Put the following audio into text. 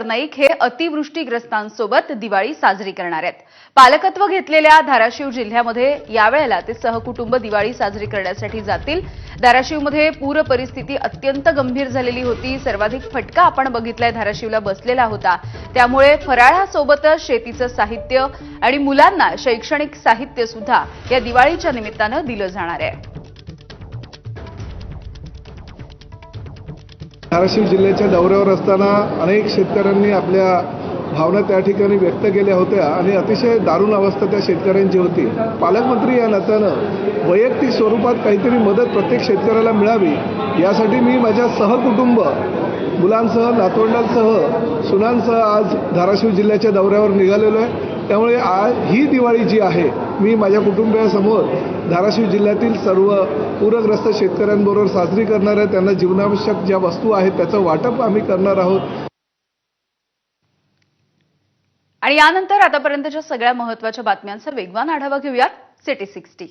नाईक हे अतिवृष्टीग्रस्तांसोबत दिवाळी साजरी करणार आहेत. पालकत्व घेतलेल्या धाराशिव जिल्ह्यामध्ये यावेळेला ते सहकुटुंब दिवाळी साजरी करण्यासाठी जातील. धाराशिवमध्ये पूर परिस्थिती अत्यंत गंभीर झालेली होती. सर्वाधिक फटका आपण बघितलाय धाराशिवला बसलेला होता. त्यामुळे फराळासोबतच शेतीचं साहित्य आणि मुलांना शैक्षणिक साहित्य सुद्धा या दिवाळीच्या निमित्तानं दिलं जाणार आहे. धाराशिव जिल्ह्याच्या दौऱ्यावर असताना अनेक शेतकऱ्यांनी आपल्या भावना त्या ठिकाणी व्यक्त केल्या होत्या आणि अतिशय दारुण अवस्था त्या शेतकऱ्यांची होती. पालकमंत्री या नात्यानं वैयक्तिक स्वरूपात काहीतरी मदत प्रत्येक शेतकऱ्याला मिळावी यासाठी मी माझ्या सहकुटुंब मुलांसह नातवंडांसह सुनांसह आज धाराशिव जिल्ह्याच्या दौऱ्यावर निघालेलो आहे. त्यामुळे आज ही दिवाळी जी आहे मी माझ्या कुटुंबियासमोर धाराशिव जिल्ह्यातील सर्व पूरग्रस्त शेतकऱ्यांबरोबर साजरी करणार आहे. त्यांना जीवनावश्यक ज्या वस्तू आहेत त्याचं वाटप आम्ही करणार आहोत. आणि यानंतर आतापर्यंतच्या सगळ्या महत्त्वाच्या बातम्यांचा वेगवान आढावा घेऊयात. City sixty.